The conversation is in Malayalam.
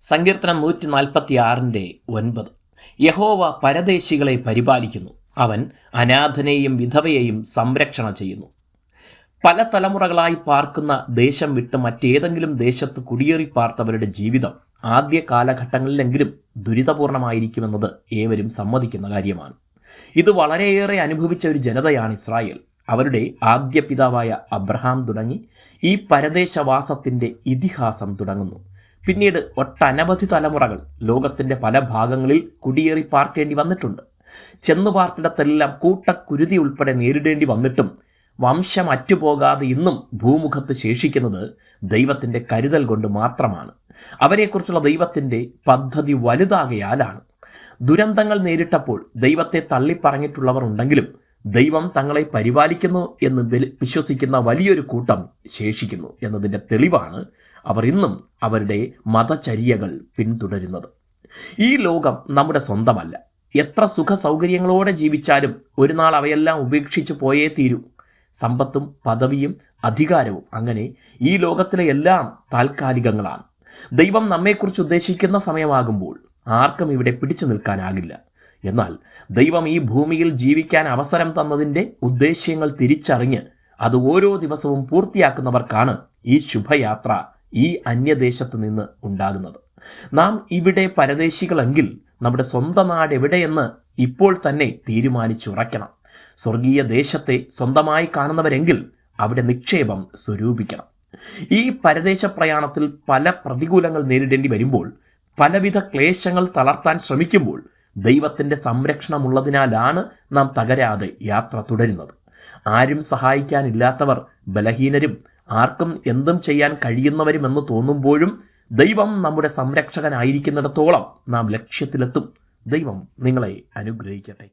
സങ്കീർത്തനം നൂറ്റി നാൽപ്പത്തി ആറിന്റെ ഒൻപത്. യഹോവ പരദേശികളെ പരിപാലിക്കുന്നു. അവൻ അനാഥനെയും വിധവയെയും സംരക്ഷണ ചെയ്യുന്നു. പല തലമുറകളായി പാർക്കുന്ന ദേശം വിട്ട് മറ്റേതെങ്കിലും ദേശത്ത് കുടിയേറി പാർത്തവരുടെ ജീവിതം ആദ്യ കാലഘട്ടങ്ങളിലെങ്കിലും ദുരിതപൂർണമായിരിക്കുമെന്നത് ഏവരും സമ്മതിക്കുന്ന കാര്യമാണ്. ഇത് വളരെയേറെ അനുഭവിച്ച ഒരു ജനതയാണ് ഇസ്രായേൽ. അവരുടെ ആദ്യ പിതാവായ അബ്രഹാം തുടങ്ങി ഈ പരദേശവാസത്തിന്റെ ഇതിഹാസം തുടങ്ങുന്നു. പിന്നീട് ഒട്ടനവധി തലമുറകൾ ലോകത്തിന്റെ പല ഭാഗങ്ങളിൽ കുടിയേറി പാർക്കേണ്ടി വന്നിട്ടുണ്ട്. ചെന്നു പാർത്തിടത്തെല്ലാം കൂട്ടക്കുരുതി ഉൾപ്പെടെ നേരിടേണ്ടി വന്നിട്ടും വംശം അറ്റുപോകാതെ ഇന്നും ഭൂമുഖത്ത് ശേഷിക്കുന്നത് ദൈവത്തിന്റെ കരുതൽ കൊണ്ട് മാത്രമാണ്. അവരെക്കുറിച്ചുള്ള ദൈവത്തിന്റെ പദ്ധതി വലുതാകയാലാണ്. ദുരന്തങ്ങൾ നേരിട്ടപ്പോൾ ദൈവത്തെ തള്ളിപ്പറഞ്ഞിട്ടുള്ളവർ ഉണ്ടെങ്കിലും ദൈവം തങ്ങളെ പരിപാലിക്കുന്നു എന്ന് വിശ്വസിക്കുന്ന വലിയൊരു കൂട്ടം ശേഷിക്കുന്നു എന്നതിന്റെ തെളിവാണ് അവർ ഇന്നും അവരുടെ മതചര്യകൾ പിന്തുടരുന്നത്. ഈ ലോകം നമ്മുടെ സ്വന്തമല്ല. എത്ര സുഖ സൗകര്യങ്ങളോടെ ജീവിച്ചാലും ഒരു നാൾ അവയെല്ലാം ഉപേക്ഷിച്ച് പോയേ തീരൂ. സമ്പത്തും പദവിയും അധികാരവും അങ്ങനെ ഈ ലോകത്തിലെ എല്ലാം താൽക്കാലികങ്ങളാണ്. ദൈവം നമ്മെക്കുറിച്ച് ഉദ്ദേശിക്കുന്ന സമയമാകുമ്പോൾ ആർക്കും ഇവിടെ പിടിച്ചു നിൽക്കാനാകില്ല. എന്നാൽ ദൈവം ഈ ഭൂമിയിൽ ജീവിക്കാൻ അവസരം തന്നതിന്റെ ഉദ്ദേശ്യങ്ങൾ തിരിച്ചറിഞ്ഞ് അത് ഓരോ ദിവസവും പൂർത്തിയാക്കുന്നവർക്കാണ് ഈ ശുഭയാത്ര ഈ അന്യദേശത്ത് നിന്ന് ഉണ്ടാകുന്നത്. നാം ഇവിടെ പരദേശികളെങ്കിൽ നമ്മുടെ സ്വന്തം നാട് എവിടെയെന്ന് ഇപ്പോൾ തന്നെ തീരുമാനിച്ചുറയ്ക്കണം സ്വർഗീയ ദേശത്തെ സ്വന്തമായി കാണുന്നവരെങ്കിൽ അവിടെ നിക്ഷേപം സ്വരൂപിക്കണം. ഈ പരദേശ പ്രയാണത്തിൽ പല പ്രതികൂലങ്ങൾ നേരിടേണ്ടി വരുമ്പോൾ പലവിധ ക്ലേശങ്ങൾ തളർത്താൻ ശ്രമിക്കുമ്പോൾ ദൈവത്തിന്റെ സംരക്ഷണമുള്ളതിനാലാണ് നാം തകരാതെ യാത്ര തുടരുന്നത്. ആരും സഹായിക്കാനില്ലാത്തവർ ബലഹീനരും ആർക്കും എന്തും ചെയ്യാൻ കഴിയുന്നവരുമെന്ന് തോന്നുമ്പോഴും ദൈവം നമ്മുടെ സംരക്ഷകനായിരിക്കുന്നിടത്തോളം നാം ലക്ഷ്യത്തിലെത്തും. ദൈവം നിങ്ങളെ അനുഗ്രഹിക്കട്ടെ.